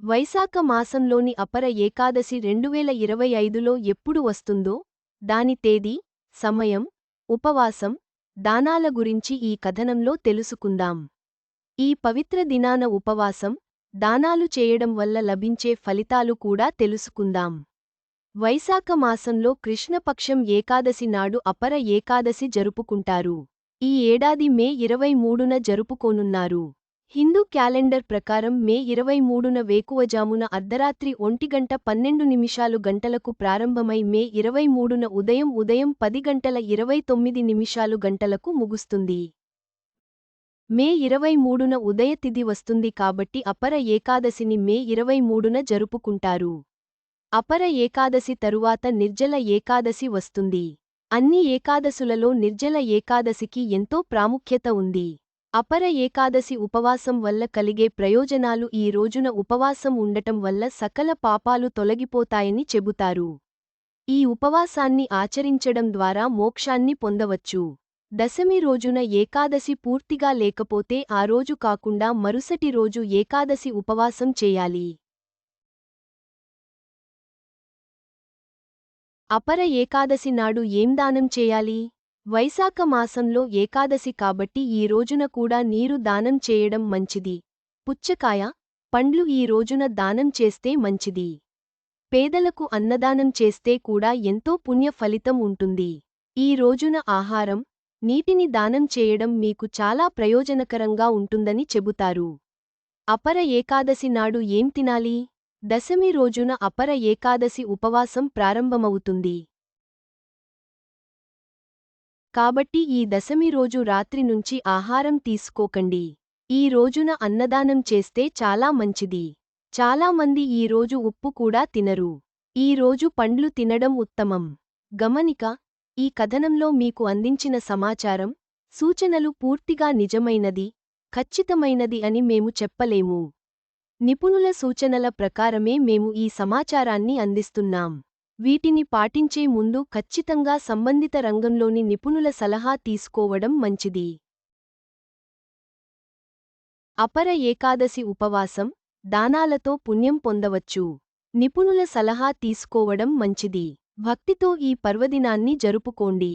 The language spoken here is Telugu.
వైశాఖ మాసంలోని అపర ఏకాదశి రెండువేల ఇరవై ఐదులో ఎప్పుడు వస్తుందో దాని తేదీ సమయం ఉపవాసం దానాల గురించి ఈ కథనంలో తెలుసుకుందాం. ఈ పవిత్ర దినాన ఉపవాసం దానాలు చేయడం వల్ల లభించే ఫలితాలు కూడా తెలుసుకుందాం. వైశాఖ మాసంలో కృష్ణపక్షం ఏకాదశి నాడు అపర ఏకాదశి జరుపుకుంటారు. ఈ ఏడాది మే ఇరవై మూడున జరుపుకోనున్నారు. హిందూ క్యాలెండర్ ప్రకారం మే ఇరవై మూడున వేకువజామున అర్ధరాత్రి ఒంటిగంట పన్నెండు నిమిషాలు గంటలకు ప్రారంభమై మే ఇరవై మూడున ఉదయం ఉదయం పది గంటల ఇరవై తొమ్మిది నిమిషాలు గంటలకు ముగుస్తుంది. మే ఇరవై మూడున ఉదయతిథి వస్తుంది కాబట్టి అపర ఏకాదశిని మే ఇరవై మూడున జరుపుకుంటారు. అపర ఏకాదశి తరువాత నిర్జల ఏకాదశి వస్తుంది. అన్ని ఏకాదశులలో నిర్జల ఏకాదశికి ఎంతో ప్రాముఖ్యత ఉంది. అపర ఏకాదశి ఉపవాసం వల్ల కలిగే ప్రయోజనాలు ఈ రోజున ఉపవాసం ఉండటం వల్ల సకల పాపాలు తొలగిపోతాయని చెబుతారు. ఈ ఉపవాసాన్ని ఆచరించడం ద్వారా మోక్షాన్ని పొందవచ్చు. దశమి రోజున ఏకాదశి పూర్తిగా లేకపోతే ఆ రోజు కాకుండా మరుసటి రోజు ఏకాదశి ఉపవాసం చేయాలి. అపర ఏకాదశి నాడు ఏం దానం చేయాలి? వైశాఖ మాసంలో ఏకాదశి కాబట్టి ఈ రోజున కూడా నీరు దానం చేయడం మంచిది. పుచ్చకాయ పండ్లు ఈ రోజున దానం చేస్తే మంచిది. పేదలకు అన్నదానం చేస్తే కూడా ఎంతో పుణ్య ఫలితం ఉంటుంది. ఈ రోజున ఆహారం నీటిని దానం చేయడం మీకు చాలా ప్రయోజనకరంగా ఉంటుందని చెబుతారు. అపర ఏకాదశి నాడు ఏం తినాలి? దశమి రోజున అపర ఏకాదశి ఉపవాసం ప్రారంభమవుతుంది. కాబట్టి ఈ దశమి రోజు రాత్రి నుంచి ఆహారం తీసుకోకండి. ఈ రోజున అన్నదానం చేస్తే చాలా మంచిది. చాలామంది ఈ రోజు ఉప్పు కూడా తినరు. ఈ రోజు పండ్లు తినడం ఉత్తమం. గమనిక ఈ కథనంలో మీకు అందించిన సమాచారం సూచనలు పూర్తిగా నిజమైనది ఖచ్చితమైనది అని మేము చెప్పలేము. నిపుణుల సూచనల ప్రకారమే మేము ఈ సమాచారాన్ని అందిస్తున్నాం. వీటిని పాటించే ముందు ఖచ్చితంగా సంబంధిత రంగంలోని నిపుణుల సలహా తీసుకోవడం మంచిది. అపర ఏకాదశి ఉపవాసం దానాలతో పుణ్యం పొందవచ్చు. నిపుణుల సలహా తీసుకోవడం మంచిది. భక్తితో ఈ పర్వదినాన్ని జరుపుకోండి.